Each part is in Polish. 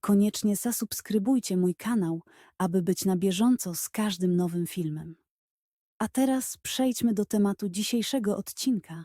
koniecznie zasubskrybujcie mój kanał, aby być na bieżąco z każdym nowym filmem. A teraz przejdźmy do tematu dzisiejszego odcinka.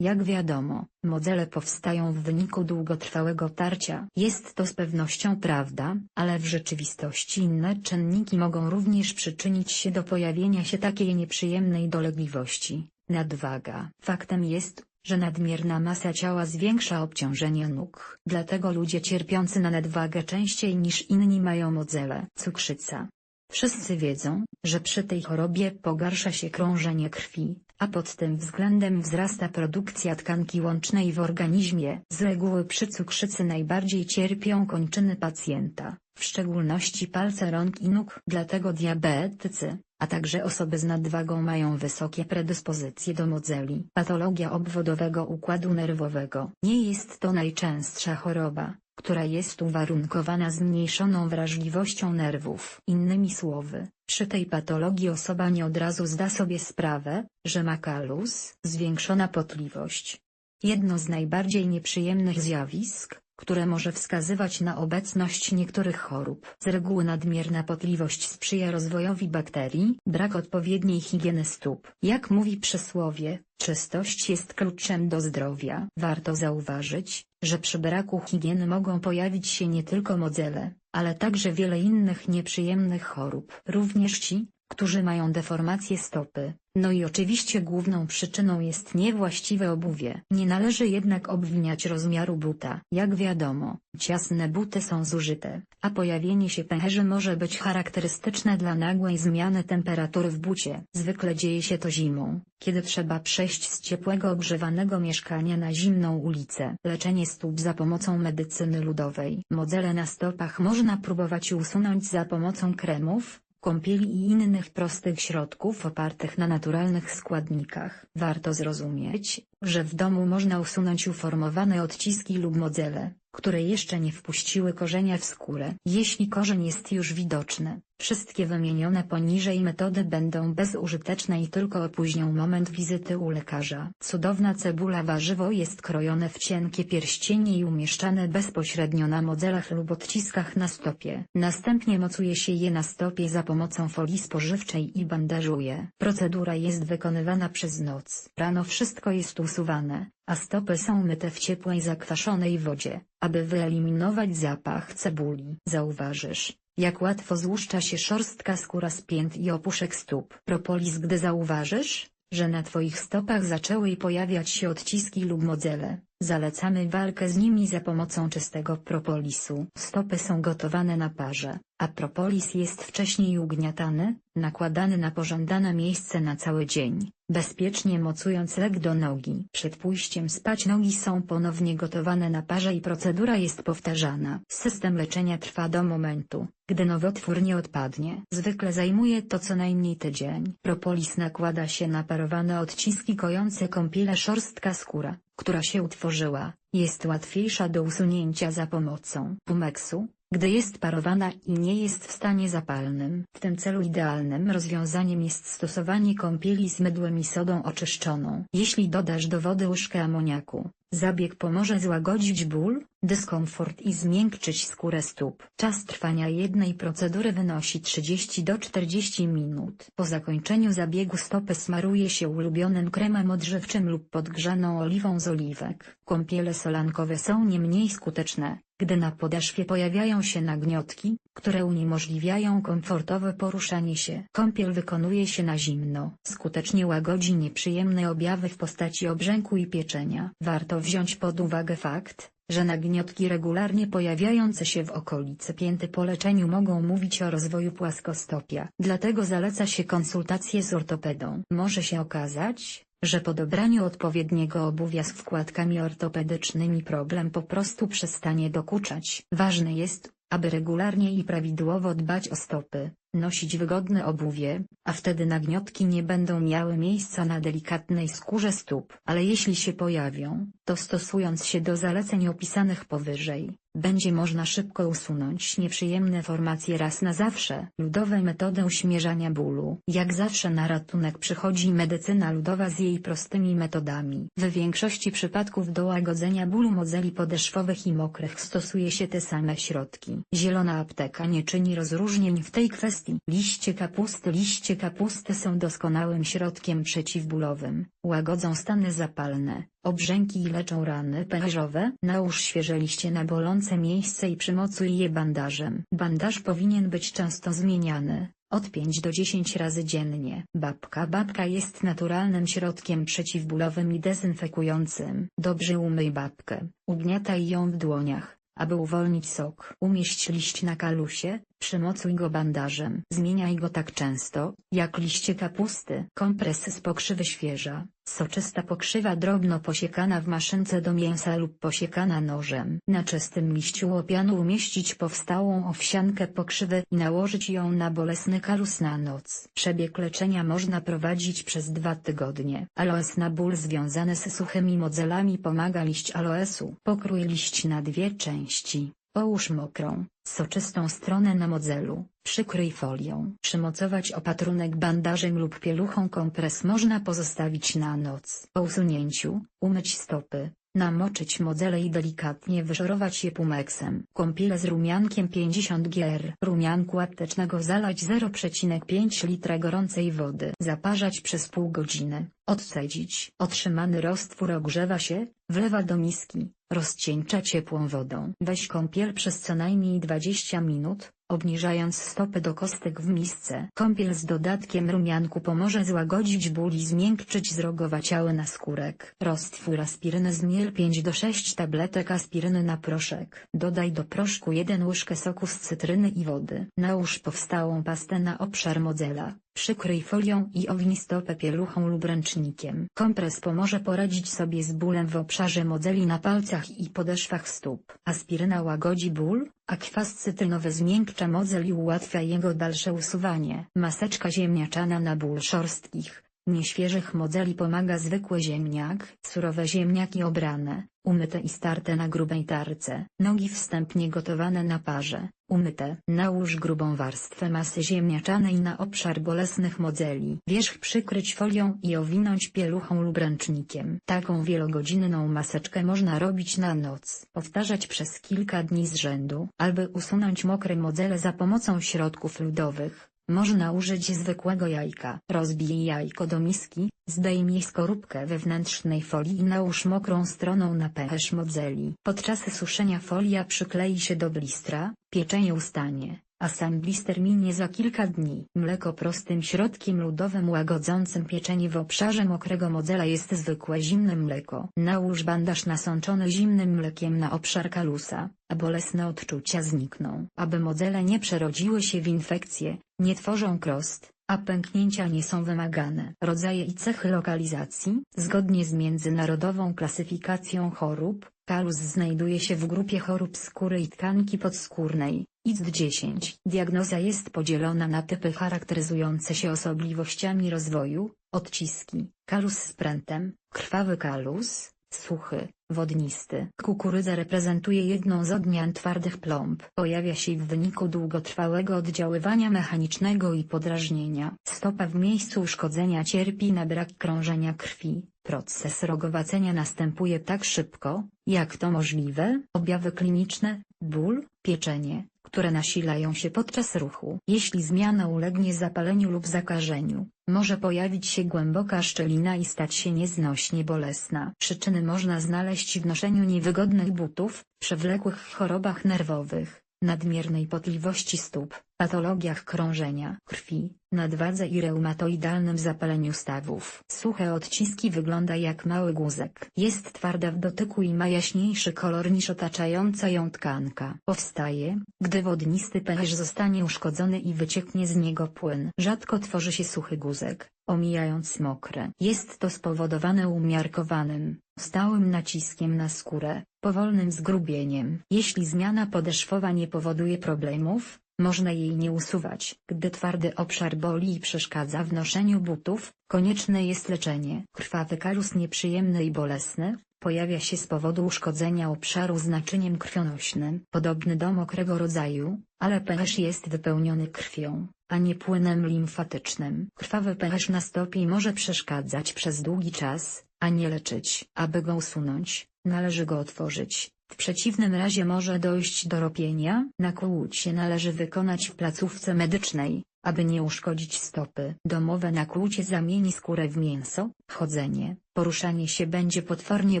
Jak wiadomo, modele powstają w wyniku długotrwałego tarcia. Jest to z pewnością prawda, ale w rzeczywistości inne czynniki mogą również przyczynić się do pojawienia się takiej nieprzyjemnej dolegliwości. Nadwaga. Faktem jest, że nadmierna masa ciała zwiększa obciążenie nóg. Dlatego ludzie cierpiący na nadwagę częściej niż inni mają modzele. Cukrzyca. Wszyscy wiedzą, że przy tej chorobie pogarsza się krążenie krwi, a pod tym względem wzrasta produkcja tkanki łącznej w organizmie. Z reguły przy cukrzycy najbardziej cierpią kończyny pacjenta, w szczególności palce rąk i nóg. Dlatego diabetycy, a także osoby z nadwagą mają wysokie predyspozycje do modzeli. Patologia obwodowego układu nerwowego. Nie jest to najczęstsza choroba, która jest uwarunkowana zmniejszoną wrażliwością nerwów. Innymi słowy, przy tej patologii osoba nie od razu zda sobie sprawę, że ma kalus, zwiększona potliwość. Jedno z najbardziej nieprzyjemnych zjawisk, które może wskazywać na obecność niektórych chorób. Z reguły nadmierna potliwość sprzyja rozwojowi bakterii, brak odpowiedniej higieny stóp. Jak mówi przysłowie, czystość jest kluczem do zdrowia. Warto zauważyć, że przy braku higieny mogą pojawić się nie tylko modzele, ale także wiele innych nieprzyjemnych chorób. Również ci, którzy mają deformację stopy. No i oczywiście główną przyczyną jest niewłaściwe obuwie. Nie należy jednak obwiniać rozmiaru buta. Jak wiadomo, ciasne buty są zużyte, a pojawienie się pęcherzy może być charakterystyczne dla nagłej zmiany temperatury w bucie. Zwykle dzieje się to zimą, kiedy trzeba przejść z ciepłego ogrzewanego mieszkania na zimną ulicę. Leczenie stóp za pomocą medycyny ludowej. Modzele na stopach można próbować usunąć za pomocą kremów, kąpieli i innych prostych środków opartych na naturalnych składnikach. Warto zrozumieć, że w domu można usunąć uformowane odciski lub modzele, które jeszcze nie wpuściły korzenia w skórę. Jeśli korzeń jest już widoczny, wszystkie wymienione poniżej metody będą bezużyteczne i tylko opóźnią moment wizyty u lekarza. Cudowna cebula warzywo jest krojone w cienkie pierścienie i umieszczane bezpośrednio na modzelach lub odciskach na stopie. Następnie mocuje się je na stopie za pomocą folii spożywczej i bandażuje. Procedura jest wykonywana przez noc. Rano wszystko jest usuwane, a stopy są myte w ciepłej zakwaszonej wodzie, aby wyeliminować zapach cebuli. Zauważysz, jak łatwo złuszcza się szorstka skóra z pięt i opuszek stóp. Propolis Gdy zauważysz, że na Twoich stopach zaczęły pojawiać się odciski lub modzele, zalecamy walkę z nimi za pomocą czystego propolisu. Stopy są gotowane na parze, a propolis jest wcześniej ugniatany, nakładany na pożądane miejsce na cały dzień, bezpiecznie mocując lek do nogi. Przed pójściem spać nogi są ponownie gotowane na parze i procedura jest powtarzana. System leczenia trwa do momentu, gdy nowotwór nie odpadnie. Zwykle zajmuje to co najmniej tydzień. Propolis nakłada się na parowane odciski kojące kąpiele szorstka skóra, która się utworzyła, jest łatwiejsza do usunięcia za pomocą pumeksu, gdy jest parowana i nie jest w stanie zapalnym. W tym celu idealnym rozwiązaniem jest stosowanie kąpieli z mydłem i sodą oczyszczoną. Jeśli dodasz do wody łyżkę amoniaku, zabieg pomoże złagodzić ból, dyskomfort i zmiękczyć skórę stóp. Czas trwania jednej procedury wynosi 30 do 40 minut. Po zakończeniu zabiegu stopy smaruje się ulubionym kremem odżywczym lub podgrzaną oliwą z oliwek. Kąpiele solankowe są nie mniej skuteczne, gdy na podeszwie pojawiają się nagniotki, które uniemożliwiają komfortowe poruszanie się. Kąpiel wykonuje się na zimno. Skutecznie łagodzi nieprzyjemne objawy w postaci obrzęku i pieczenia. Warto wziąć pod uwagę fakt, że nagniotki regularnie pojawiające się w okolicy pięty po leczeniu mogą mówić o rozwoju płaskostopia. Dlatego zaleca się konsultację z ortopedą. Może się okazać, że po dobraniu odpowiedniego obuwia z wkładkami ortopedycznymi problem po prostu przestanie dokuczać. Ważne jest, aby regularnie i prawidłowo dbać o stopy, nosić wygodne obuwie, a wtedy nagniotki nie będą miały miejsca na delikatnej skórze stóp. Ale jeśli się pojawią, to stosując się do zaleceń opisanych powyżej, będzie można szybko usunąć nieprzyjemne formacje raz na zawsze. Ludowe metody uśmierzania bólu. Jak zawsze na ratunek przychodzi medycyna ludowa z jej prostymi metodami. W większości przypadków do łagodzenia bólu modzeli podeszwowych i mokrych stosuje się te same środki. Zielona apteka nie czyni rozróżnień w tej kwestii. Liście kapusty Liście kapusty są doskonałym środkiem przeciwbólowym. Łagodzą stany zapalne, obrzęki i leczą rany pęcherzowe. Nałóż świeże liście na bolące miejsce i przymocuj je bandażem. Bandaż powinien być często zmieniany, od 5 do 10 razy dziennie. Babka Babka jest naturalnym środkiem przeciwbólowym i dezynfekującym. Dobrze umyj babkę, ugniataj ją w dłoniach, aby uwolnić sok. Umieść liść na kalusie, przymocuj go bandażem. Zmieniaj go tak często, jak liście kapusty. Kompres z pokrzywy świeża, soczysta pokrzywa drobno posiekana w maszynce do mięsa lub posiekana nożem. Na czystym liściu łopianu umieścić powstałą owsiankę pokrzywy i nałożyć ją na bolesny kalus na noc. Przebieg leczenia można prowadzić przez dwa tygodnie. Aloes na ból związany z suchymi modzelami pomaga liść aloesu. Pokrój liść na dwie części. Połóż mokrą, soczystą stronę na modzelu, przykryj folią. Przymocować opatrunek bandażem lub pieluchą kompres można pozostawić na noc. Po usunięciu, umyć stopy, namoczyć modzele i delikatnie wyszorować je pumeksem. Kąpiele z rumiankiem 50 gr. Rumianku aptecznego zalać 0,5 litra gorącej wody. Zaparzać przez pół godziny. Odcedzić. Otrzymany roztwór ogrzewa się, wlewa do miski, rozcieńcza ciepłą wodą. Weź kąpiel przez co najmniej 20 minut, obniżając stopy do kostek w misce. Kąpiel z dodatkiem rumianku pomoże złagodzić ból i zmiękczyć zrogowaciały naskórek. Roztwór aspiryny zmiel 5 do 6 tabletek aspiryny na proszek. Dodaj do proszku 1 łyżkę soku z cytryny i wody. Nałóż powstałą pastę na obszar modzela. Przykryj folią i owiń stopę pieluchą lub ręcznikiem. Kompres pomoże poradzić sobie z bólem w obszarze modzeli na palcach i podeszwach stóp. Aspiryna łagodzi ból, a kwas cytrynowy zmiękcza modzel i ułatwia jego dalsze usuwanie. Maseczka ziemniaczana na ból szorstkich, nieświeżych modzeli pomaga zwykły ziemniak, surowe ziemniaki obrane, umyte i starte na grubej tarce. Nogi wstępnie gotowane na parze, umyte. Nałóż grubą warstwę masy ziemniaczanej na obszar bolesnych modzeli. Wierzch przykryć folią i owinąć pieluchą lub ręcznikiem. Taką wielogodzinną maseczkę można robić na noc. Powtarzać przez kilka dni z rzędu, aby usunąć mokre modzele za pomocą środków ludowych. Można użyć zwykłego jajka. Rozbij jajko do miski, zdejmij skorupkę wewnętrznej folii i nałóż mokrą stroną na pęcherz modzeli. Podczas suszenia folia przyklei się do blistra, pieczenie ustanie, a sam blister minie za kilka dni. Mleko prostym środkiem ludowym łagodzącym pieczenie w obszarze mokrego modzela jest zwykłe zimne mleko. Nałóż bandaż nasączony zimnym mlekiem na obszar kalusa, a bolesne odczucia znikną. Aby modzele nie przerodziły się w infekcje, nie tworzą krost, a pęknięcia nie są wymagane. Rodzaje i cechy lokalizacji Zgodnie z międzynarodową klasyfikacją chorób, kalus znajduje się w grupie chorób skóry i tkanki podskórnej, ICD-10. Diagnoza jest podzielona na typy charakteryzujące się osobliwościami rozwoju, odciski, kalus z prętem, krwawy kalus, suchy, wodnisty. Kukurydza reprezentuje jedną z odmian twardych plomb. Pojawia się w wyniku długotrwałego oddziaływania mechanicznego i podrażnienia. Stopa w miejscu uszkodzenia cierpi na brak krążenia krwi. Proces rogowacenia następuje tak szybko, jak to możliwe. Objawy kliniczne, ból, pieczenie, które nasilają się podczas ruchu. Jeśli zmiana ulegnie zapaleniu lub zakażeniu, może pojawić się głęboka szczelina i stać się nieznośnie bolesna. Przyczyny można znaleźć w noszeniu niewygodnych butów, przewlekłych chorobach nerwowych, nadmiernej potliwości stóp, patologiach krążenia krwi, nadwadze i reumatoidalnym zapaleniu stawów. Suche odciski wygląda jak mały guzek. Jest twarda w dotyku i ma jaśniejszy kolor niż otaczająca ją tkanka. Powstaje, gdy wodnisty pęcherz zostanie uszkodzony i wycieknie z niego płyn. Rzadko tworzy się suchy guzek, omijając mokre. Jest to spowodowane umiarkowanym, stałym naciskiem na skórę, powolnym zgrubieniem. Jeśli zmiana podeszwowa nie powoduje problemów, można jej nie usuwać. Gdy twardy obszar boli i przeszkadza w noszeniu butów, konieczne jest leczenie. Krwawy kalus nieprzyjemny i bolesny, pojawia się z powodu uszkodzenia obszaru z naczyniem krwionośnym, podobny do mokrego rodzaju, ale pęcherz jest wypełniony krwią, a nie płynem limfatycznym. Krwawy pęcherz na stopie może przeszkadzać przez długi czas, a nie leczyć. Aby go usunąć, należy go otworzyć. W przeciwnym razie może dojść do ropienia. Nakłucie należy wykonać w placówce medycznej, aby nie uszkodzić stopy. Domowe nakłucie zamieni skórę w mięso. Chodzenie, poruszanie się będzie potwornie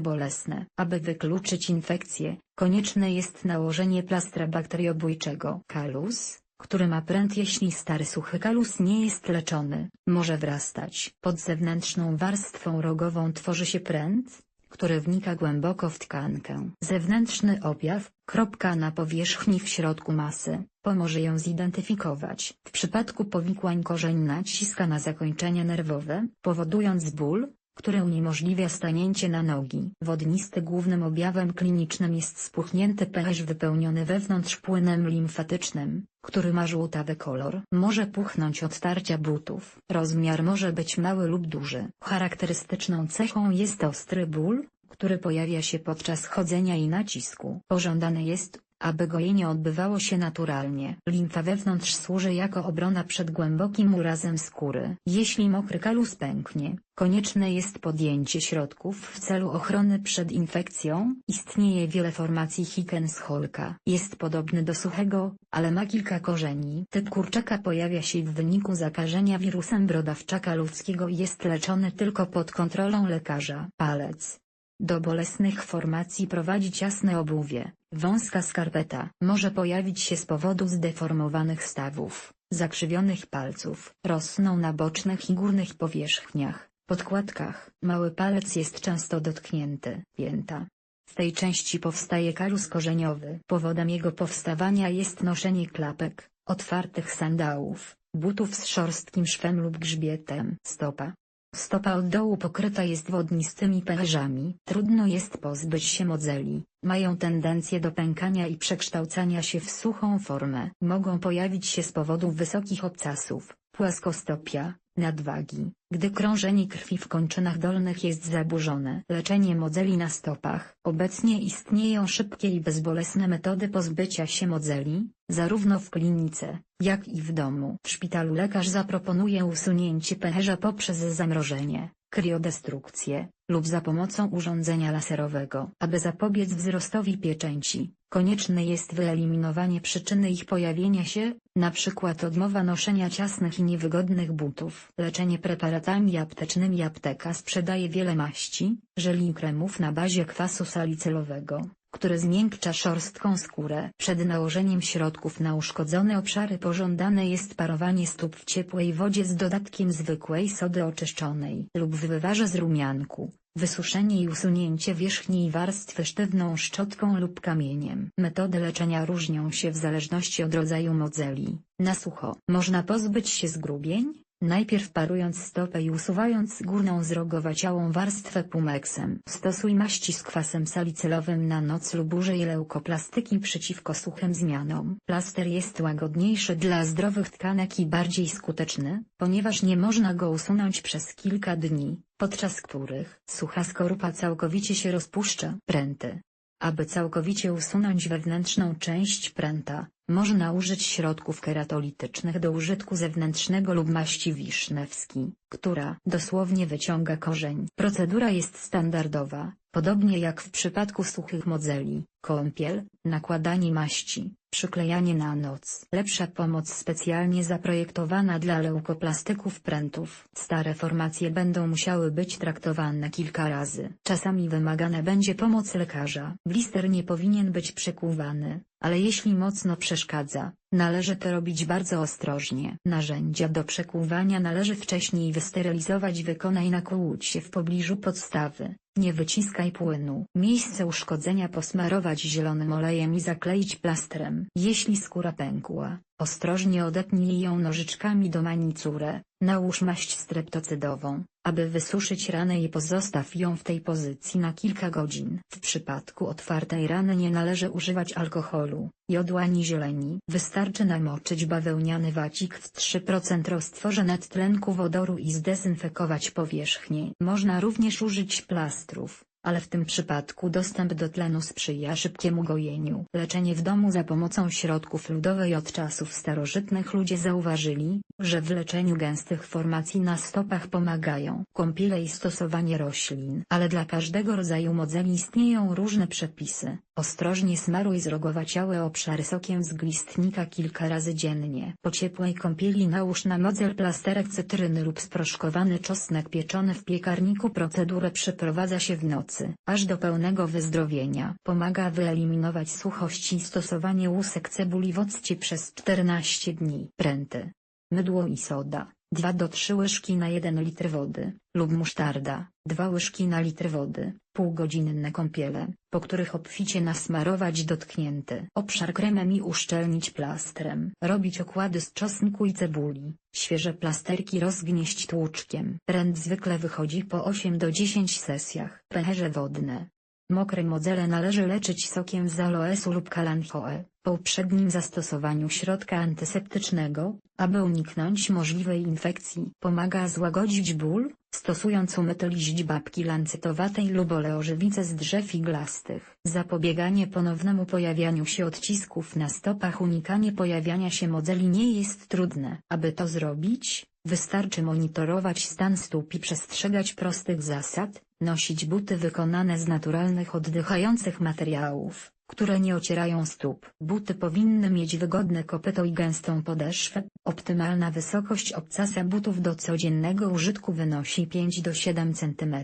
bolesne. Aby wykluczyć infekcję, konieczne jest nałożenie plastra bakteriobójczego. Kalus, który ma pręt jeśli stary suchy kalus nie jest leczony, może wrastać. Pod zewnętrzną warstwą rogową tworzy się pręt, który wnika głęboko w tkankę. Zewnętrzny objaw, kropka na powierzchni w środku masy, pomoże ją zidentyfikować. W przypadku powikłań korzeń naciska na zakończenia nerwowe, powodując ból, który uniemożliwia stanięcie na nogi. Wodnisty głównym objawem klinicznym jest spuchnięty pęcherz wypełniony wewnątrz płynem limfatycznym, który ma żółtawy kolor. Może puchnąć od tarcia butów. Rozmiar może być mały lub duży. Charakterystyczną cechą jest ostry ból, który pojawia się podczas chodzenia i nacisku. Pożądane jest, aby gojenie odbywało się naturalnie. Limfa wewnątrz służy jako obrona przed głębokim urazem skóry. Jeśli mokry kalus pęknie, konieczne jest podjęcie środków w celu ochrony przed infekcją. Istnieje wiele formacji Hickens-Holka. Jest podobny do suchego, ale ma kilka korzeni. Typ kurczaka pojawia się w wyniku zakażenia wirusem brodawczaka ludzkiego i jest leczony tylko pod kontrolą lekarza. Palec. Do bolesnych formacji prowadzi ciasne obuwie. Wąska skarpeta może pojawić się z powodu zdeformowanych stawów, zakrzywionych palców. Rosną na bocznych i górnych powierzchniach, podkładkach. Mały palec jest często dotknięty. Pięta. W tej części powstaje kalus korzeniowy. Powodem jego powstawania jest noszenie klapek, otwartych sandałów, butów z szorstkim szwem lub grzbietem. Stopa. Stopa od dołu pokryta jest wodnistymi pęcherzami. Trudno jest pozbyć się modzeli. Mają tendencję do pękania i przekształcania się w suchą formę. Mogą pojawić się z powodu wysokich obcasów, płaskostopia, nadwagi, gdy krążenie krwi w kończynach dolnych jest zaburzone. Leczenie modzeli na stopach. Obecnie istnieją szybkie i bezbolesne metody pozbycia się modzeli, zarówno w klinice, jak i w domu. W szpitalu lekarz zaproponuje usunięcie pęcherza poprzez zamrożenie, kriodestrukcję, lub za pomocą urządzenia laserowego. Aby zapobiec wzrostowi pieczęci, konieczne jest wyeliminowanie przyczyny ich pojawienia się, np. odmowa noszenia ciasnych i niewygodnych butów. Leczenie preparatami aptecznymi apteka sprzedaje wiele maści, żeli i kremów na bazie kwasu salicylowego który zmiękcza szorstką skórę. Przed nałożeniem środków na uszkodzone obszary pożądane jest parowanie stóp w ciepłej wodzie z dodatkiem zwykłej sody oczyszczonej lub w wywarze z rumianku. Wysuszenie i usunięcie wierzchniej warstwy sztywną szczotką lub kamieniem. Metody leczenia różnią się w zależności od rodzaju modzeli. Na sucho można pozbyć się zgrubień, Najpierw parując stopę i usuwając górną zrogowaciałą warstwę pumeksem. Stosuj maści z kwasem salicylowym na noc lub użyj leukoplastyki przeciwko suchym zmianom. Plaster jest łagodniejszy dla zdrowych tkanek i bardziej skuteczny, ponieważ nie można go usunąć przez kilka dni, podczas których sucha skorupa całkowicie się rozpuszcza. Pręty. Aby całkowicie usunąć wewnętrzną część pręta, można użyć środków keratolitycznych do użytku zewnętrznego lub maści Wisznewski, która dosłownie wyciąga korzeń. Procedura jest standardowa, podobnie jak w przypadku suchych modzeli, kąpiel, nakładanie maści, przyklejanie na noc. Lepsza pomoc specjalnie zaprojektowana dla leukoplastyków prętów. Stare formacje będą musiały być traktowane kilka razy. Czasami wymagana będzie pomoc lekarza. Blister nie powinien być przekuwany, ale jeśli mocno przeszkadza, należy to robić bardzo ostrożnie. Narzędzia do przekuwania należy wcześniej wysterylizować. Wykonaj nakłucie w pobliżu podstawy, Nie wyciskaj płynu. Miejsce uszkodzenia posmarować zielonym olejem i zakleić plastrem. Jeśli skóra pękła, ostrożnie odetnij ją nożyczkami do manicurę. Nałóż maść streptocydową, aby wysuszyć ranę i pozostaw ją w tej pozycji na kilka godzin. W przypadku otwartej rany nie należy używać alkoholu, jodu ani zieleni. Wystarczy namoczyć bawełniany wacik w 3% roztworze nadtlenku wodoru i zdezynfekować powierzchnię. Można również użyć plastrów, ale w tym przypadku dostęp do tlenu sprzyja szybkiemu gojeniu. Leczenie w domu za pomocą środków ludowej od czasów starożytnych ludzie zauważyli, że w leczeniu gęstych formacji na stopach pomagają kąpiele i stosowanie roślin. Ale dla każdego rodzaju modzeli istnieją różne przepisy. Ostrożnie smaruj zrogowaciałe obszary sokiem z glistnika kilka razy dziennie. Po ciepłej kąpieli nałóż na modzel plasterek cytryny lub sproszkowany czosnek pieczony w piekarniku. Procedurę przeprowadza się w nocy, aż do pełnego wyzdrowienia. Pomaga wyeliminować suchość i stosowanie łusek cebuli w przez 14 dni. Pręty. Mydło i soda. 2 do 3 łyżki na 1 litr wody, lub musztarda, 2 łyżki na litr wody, półgodzinne kąpiele, po których obficie nasmarować dotknięty obszar kremem i uszczelnić plastrem. Robić okłady z czosnku i cebuli, świeże plasterki rozgnieść tłuczkiem. Pręd zwykle wychodzi po 8 do 10 sesjach. Pęcherze wodne. Mokre modzele należy leczyć sokiem z aloesu lub kalanchoe, po uprzednim zastosowaniu środka antyseptycznego, aby uniknąć możliwej infekcji. Pomaga złagodzić ból, stosując umyte liść babki lancytowatej lub oleożywicę z drzew iglastych. Zapobieganie ponownemu pojawianiu się odcisków na stopach Unikanie pojawiania się modzeli nie jest trudne. Aby to zrobić, wystarczy monitorować stan stóp i przestrzegać prostych zasad, nosić buty wykonane z naturalnych oddychających materiałów, które nie ocierają stóp. Buty powinny mieć wygodne kopyto i gęstą podeszwę. Optymalna wysokość obcasa butów do codziennego użytku wynosi 5 do 7 cm.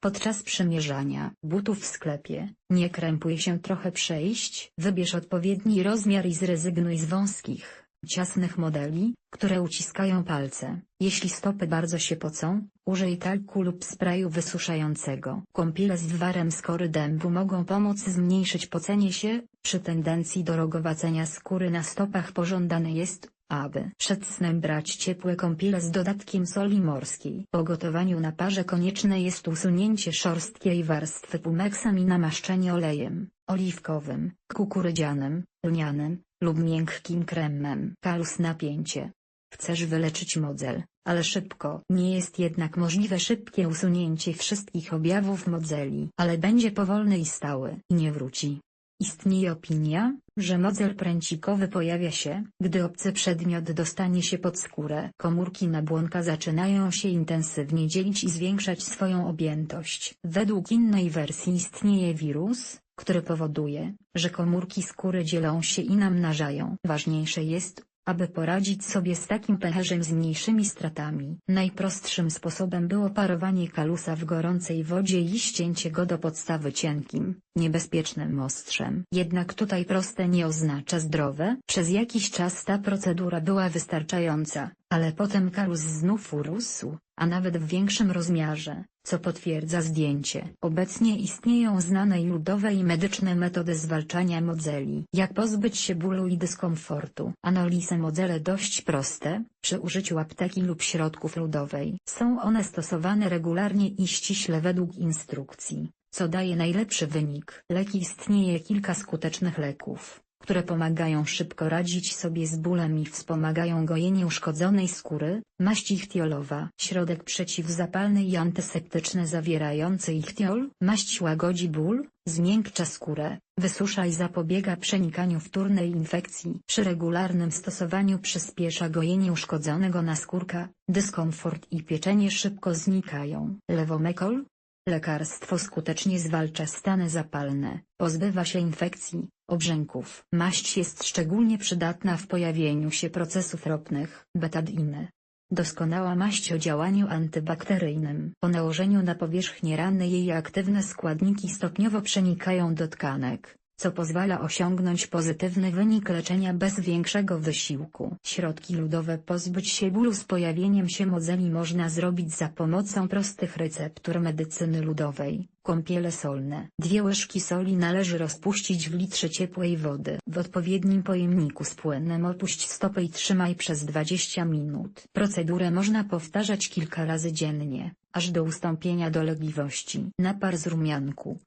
Podczas przymierzania butów w sklepie, nie krępuj się trochę przejść. Wybierz odpowiedni rozmiar i zrezygnuj z wąskich, ciasnych modeli, które uciskają palce. Jeśli stopy bardzo się pocą, użyj talku lub sprayu wysuszającego. Kąpiele z wywarem skory dębu mogą pomóc zmniejszyć pocenie się, przy tendencji do rogowacenia skóry na stopach pożądane jest, aby przed snem brać ciepłe kąpiele z dodatkiem soli morskiej. Po gotowaniu na parze konieczne jest usunięcie szorstkiej warstwy pumeksem i namaszczenie olejem oliwkowym, kukurydzianym, lnianym lub miękkim kremem. Kalus napięcie. Chcesz wyleczyć modzel, ale szybko. Nie jest jednak możliwe szybkie usunięcie wszystkich objawów modzeli, ale będzie powolny i stały nie wróci. Istnieje opinia, że modzel pręcikowy pojawia się, gdy obcy przedmiot dostanie się pod skórę. Komórki nabłonka zaczynają się intensywnie dzielić i zwiększać swoją objętość. Według innej wersji istnieje wirus, który powoduje, że komórki skóry dzielą się i namnażają. Ważniejsze jest, aby poradzić sobie z takim pęcherzem z mniejszymi stratami. Najprostszym sposobem było parowanie kalusa w gorącej wodzie i ścięcie go do podstawy cienkim, niebezpiecznym ostrzem. Jednak tutaj proste nie oznacza zdrowe. Przez jakiś czas ta procedura była wystarczająca, ale potem kalus znów urósł, a nawet w większym rozmiarze, co potwierdza zdjęcie. Obecnie istnieją znane i ludowe i medyczne metody zwalczania modzeli. Jak pozbyć się bólu i dyskomfortu? Analizy modzele dość proste, przy użyciu apteki lub środków ludowej. Są one stosowane regularnie i ściśle według instrukcji, co daje najlepszy wynik. Leki istnieje kilka skutecznych leków które pomagają szybko radzić sobie z bólem i wspomagają gojenie uszkodzonej skóry, maść ichtiolowa, środek przeciwzapalny i antyseptyczny zawierający ichtiol, maść łagodzi ból, zmiękcza skórę, wysusza i zapobiega przenikaniu wtórnej infekcji. Przy regularnym stosowaniu przyspiesza gojenie uszkodzonego naskórka, dyskomfort i pieczenie szybko znikają. Lewomekol, Lekarstwo skutecznie zwalcza stany zapalne, pozbywa się infekcji, obrzęków. Maść jest szczególnie przydatna w pojawieniu się procesów ropnych. Betadine. Doskonała maść o działaniu antybakteryjnym. Po nałożeniu na powierzchnię rany jej aktywne składniki stopniowo przenikają do tkanek, co pozwala osiągnąć pozytywny wynik leczenia bez większego wysiłku. Środki ludowe pozbyć się bólu z pojawieniem się modzeli można zrobić za pomocą prostych receptur medycyny ludowej. Kąpiele solne. Dwie łyżki soli należy rozpuścić w litrze ciepłej wody. W odpowiednim pojemniku z płynem opuść stopę i trzymaj przez 20 minut. Procedurę można powtarzać kilka razy dziennie, aż do ustąpienia dolegliwości. Napar z rumianku.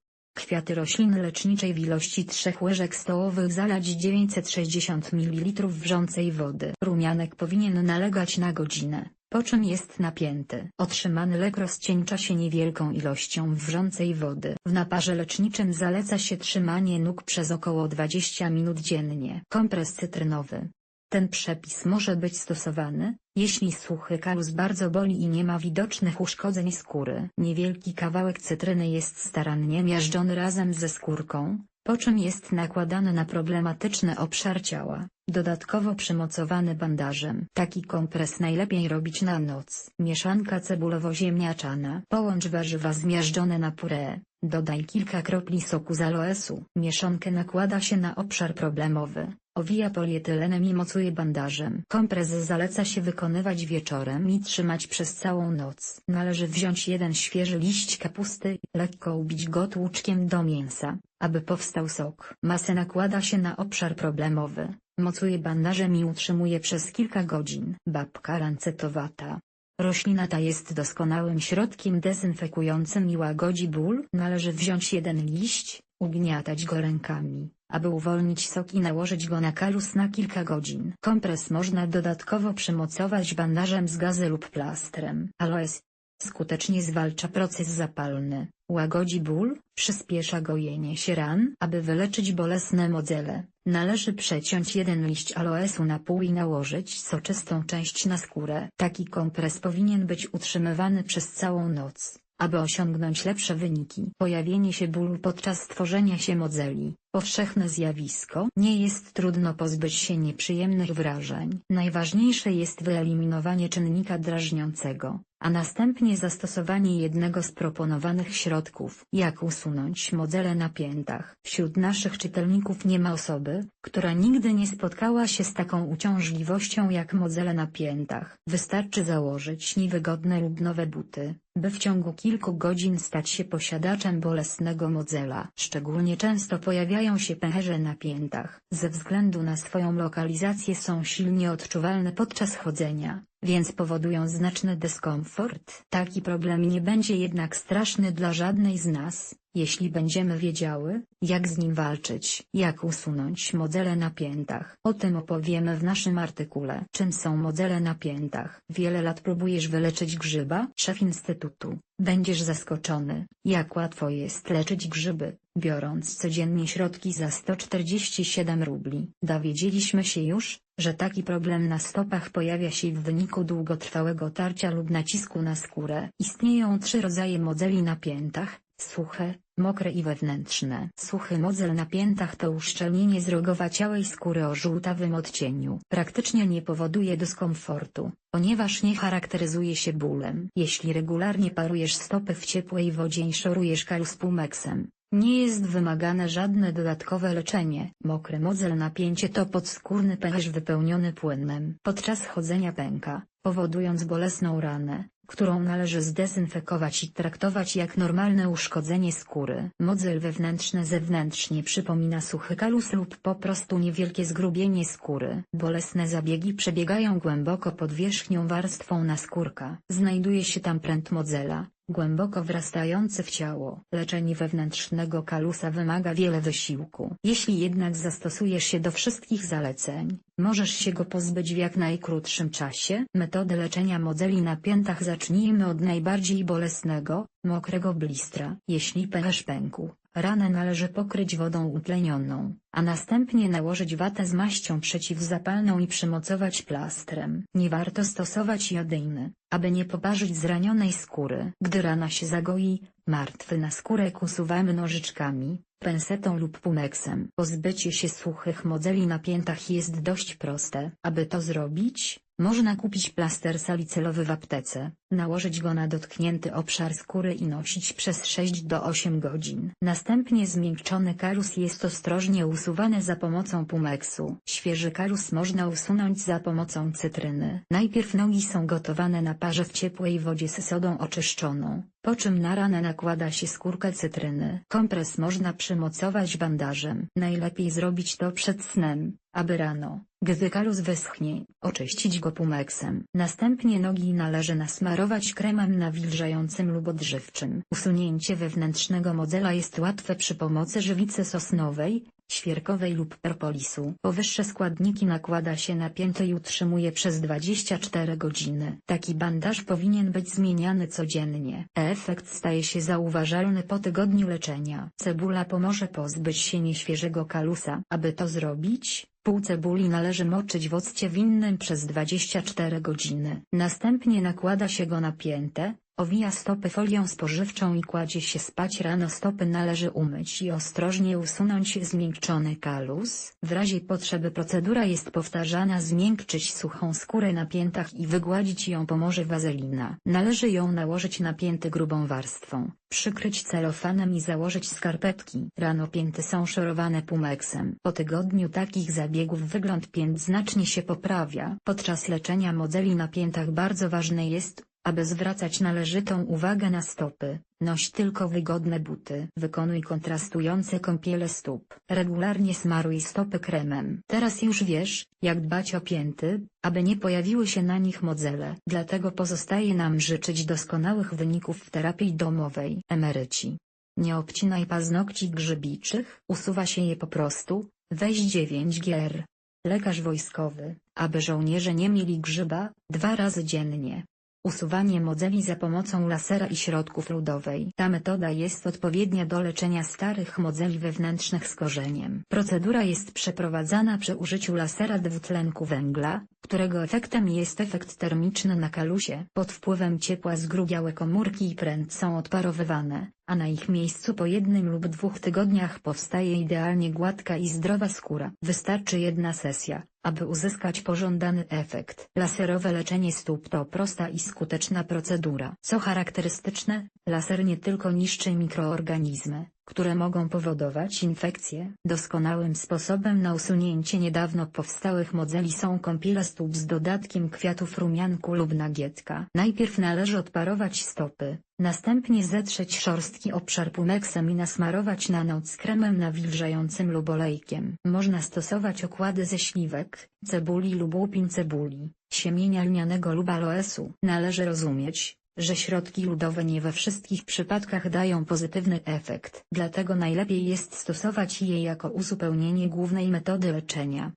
Kwiaty rośliny leczniczej w ilości 3 łyżek stołowych zalać 960 ml wrzącej wody. Rumianek powinien nalegać na godzinę, po czym jest napięty. Otrzymany lek rozcieńcza się niewielką ilością wrzącej wody. W naparze leczniczym zaleca się trzymanie nóg przez około 20 minut dziennie. Kompres cytrynowy. Ten przepis może być stosowany, jeśli suchy kalus bardzo boli i nie ma widocznych uszkodzeń skóry. Niewielki kawałek cytryny jest starannie miażdżony razem ze skórką, po czym jest nakładany na problematyczny obszar ciała, dodatkowo przymocowany bandażem. Taki kompres najlepiej robić na noc. Mieszanka cebulowo-ziemniaczana. Połącz warzywa zmiażdżone na puree, dodaj kilka kropli soku z aloesu. Mieszankę nakłada się na obszar problemowy. Owija polietylenem i mocuje bandażem. Kompres zaleca się wykonywać wieczorem i trzymać przez całą noc. Należy wziąć jeden świeży liść kapusty, lekko ubić go tłuczkiem do mięsa, aby powstał sok. Masę nakłada się na obszar problemowy, mocuje bandażem i utrzymuje przez kilka godzin. Babka lancetowata. Roślina ta jest doskonałym środkiem dezynfekującym i łagodzi ból. Należy wziąć jeden liść, ugniatać go rękami, aby uwolnić sok i nałożyć go na kalus na kilka godzin. Kompres można dodatkowo przymocować bandażem z gazy lub plastrem. Aloes skutecznie zwalcza proces zapalny, łagodzi ból, przyspiesza gojenie się ran. Aby wyleczyć bolesne modzele, należy przeciąć jeden liść aloesu na pół i nałożyć soczystą część na skórę. Taki kompres powinien być utrzymywany przez całą noc, aby osiągnąć lepsze wyniki. Pojawienie się bólu podczas tworzenia się modzeli, powszechne zjawisko. Nie jest trudno pozbyć się nieprzyjemnych wrażeń. Najważniejsze jest wyeliminowanie czynnika drażniącego, a następnie zastosowanie jednego z proponowanych środków. Jak usunąć modzele na piętach? Wśród naszych czytelników nie ma osoby, która nigdy nie spotkała się z taką uciążliwością jak modzele na piętach. Wystarczy założyć niewygodne lub nowe buty, by w ciągu kilku godzin stać się posiadaczem bolesnego modzela. Szczególnie często pojawiają się pęcherze na piętach. Ze względu na swoją lokalizację są silnie odczuwalne podczas chodzenia, więc powodują znaczny dyskomfort. Taki problem nie będzie jednak straszny dla żadnej z nas, jeśli będziemy wiedziały, jak z nim walczyć. Jak usunąć modzele na piętach. O tym opowiemy w naszym artykule. Czym są modzele na piętach? Wiele lat próbujesz wyleczyć grzyba? Szef Instytutu. Będziesz zaskoczony, jak łatwo jest leczyć grzyby, biorąc codziennie środki za 147 rubli. Dowiedzieliśmy się już, że taki problem na stopach pojawia się w wyniku długotrwałego tarcia lub nacisku na skórę. Istnieją trzy rodzaje modzeli na piętach, suche, mokre i wewnętrzne. Suchy modzel na piętach to uszczelnienie zrogowaciałej skóry o żółtawym odcieniu. Praktycznie nie powoduje dyskomfortu, ponieważ nie charakteryzuje się bólem. Jeśli regularnie parujesz stopy w ciepłej wodzie i szorujesz kalus pumeksem, nie jest wymagane żadne dodatkowe leczenie. Mokry modzel napięcie to podskórny pęcherz wypełniony płynem. Podczas chodzenia pęka, powodując bolesną ranę, którą należy zdezynfekować i traktować jak normalne uszkodzenie skóry. Modzel wewnętrzny zewnętrznie przypomina suchy kalus lub po prostu niewielkie zgrubienie skóry. Bolesne zabiegi przebiegają głęboko pod wierzchnią warstwą naskórka. Znajduje się tam pręt modzela, głęboko wrastający w ciało. Leczenie wewnętrznego kalusa wymaga wiele wysiłku. Jeśli jednak zastosujesz się do wszystkich zaleceń, możesz się go pozbyć w jak najkrótszym czasie. Metody leczenia modzeli na piętach zacznijmy od najbardziej bolesnego, mokrego blistra. Jeśli pęcherz pękł, ranę należy pokryć wodą utlenioną, a następnie nałożyć watę z maścią przeciwzapalną i przymocować plastrem. Nie warto stosować jodyjny, aby nie poparzyć zranionej skóry. Gdy rana się zagoi, martwy na skórę usuwamy nożyczkami, pensetą lub pumeksem. Pozbycie się suchych modzeli na piętach jest dość proste. Aby to zrobić, Można kupić plaster salicylowy w aptece, nałożyć go na dotknięty obszar skóry i nosić przez 6 do 8 godzin. Następnie zmiękczony kalus jest ostrożnie usuwany za pomocą pumeksu. Świeży kalus można usunąć za pomocą cytryny. Najpierw nogi są gotowane na parze w ciepłej wodzie z sodą oczyszczoną, po czym na ranę nakłada się skórkę cytryny. Kompres można przymocować bandażem. Najlepiej zrobić to przed snem, aby rano, gdy kalus wyschnie, oczyścić go pumeksem. Następnie nogi należy nasmarować kremem nawilżającym lub odżywczym. Usunięcie wewnętrznego modzela jest łatwe przy pomocy żywicy sosnowej, świerkowej lub perpolisu. Powyższe składniki nakłada się na pięty i utrzymuje przez 24 godziny. Taki bandaż powinien być zmieniany codziennie. Efekt staje się zauważalny po tygodniu leczenia. Cebula pomoże pozbyć się nieświeżego kalusa. Aby to zrobić, Pół cebuli należy moczyć w occie winnym przez 24 godziny. Następnie nakłada się go na piętę, owija stopy folią spożywczą i kładzie się spać rano stopy należy umyć i ostrożnie usunąć zmiękczony kalus. W razie potrzeby procedura jest powtarzana zmiękczyć suchą skórę na piętach i wygładzić ją pomoże wazelina. Należy ją nałożyć na pięty grubą warstwą, przykryć celofanem i założyć skarpetki. Rano pięty są szorowane pumeksem. Po tygodniu takich zabiegów wygląd pięt znacznie się poprawia. Podczas leczenia modzeli na piętach bardzo ważne jest, aby zwracać należytą uwagę na stopy, noś tylko wygodne buty. Wykonuj kontrastujące kąpiele stóp. Regularnie smaruj stopy kremem. Teraz już wiesz, jak dbać o pięty, aby nie pojawiły się na nich modzele. Dlatego pozostaje nam życzyć doskonałych wyników w terapii domowej. Emeryci. Nie obcinaj paznokci grzybiczych, usuwa się je po prostu, weź 9 gier. Lekarz wojskowy, aby żołnierze nie mieli grzyba, dwa razy dziennie. Usuwanie modzeli za pomocą lasera i środków ludowej. Ta metoda jest odpowiednia do leczenia starych modzeli wewnętrznych z korzeniem. Procedura jest przeprowadzana przy użyciu lasera dwutlenku węgla, którego efektem jest efekt termiczny na kalusie. Pod wpływem ciepła zgrubiałe komórki i pręd są odparowywane, a na ich miejscu po jednym lub dwóch tygodniach powstaje idealnie gładka i zdrowa skóra. Wystarczy jedna sesja, aby uzyskać pożądany efekt. Laserowe leczenie stóp to prosta i skuteczna procedura. Co charakterystyczne, laser nie tylko niszczy mikroorganizmy, które mogą powodować infekcje. Doskonałym sposobem na usunięcie niedawno powstałych modzeli są kąpiele stóp z dodatkiem kwiatów rumianku lub nagietka. Najpierw należy odparować stopy, następnie zetrzeć szorstki obszar pumeksem i nasmarować na noc kremem nawilżającym lub olejkiem. Można stosować okłady ze śliwek, cebuli lub łupin cebuli, siemienia lnianego lub aloesu. Należy rozumieć, że środki ludowe nie we wszystkich przypadkach dają pozytywny efekt. Dlatego najlepiej jest stosować je jako uzupełnienie głównej metody leczenia.